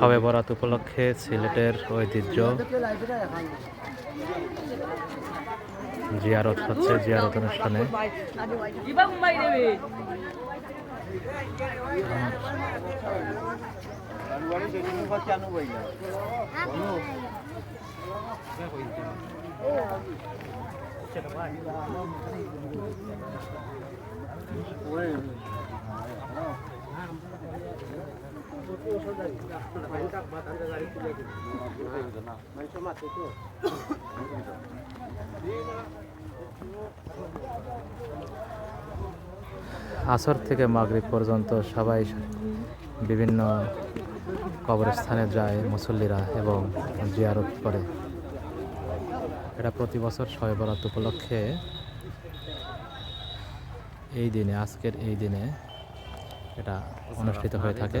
সবে বরাত উপলক্ষে সিলেটের ঐতিহ্য। জিয়ারত হচ্ছে জিয়ারত অনুষ্ঠানে। আসর থেকে মাগরিব পর্যন্ত সবাই বিভিন্ন কবরস্থানে যায়, মুসল্লিরা, এবং জিয়ারত করে। এটা প্রতি বছর শবে বরাত উপলক্ষে এই দিনে, আজকের এই দিনে এটা অনুষ্ঠিত হয়ে থাকে।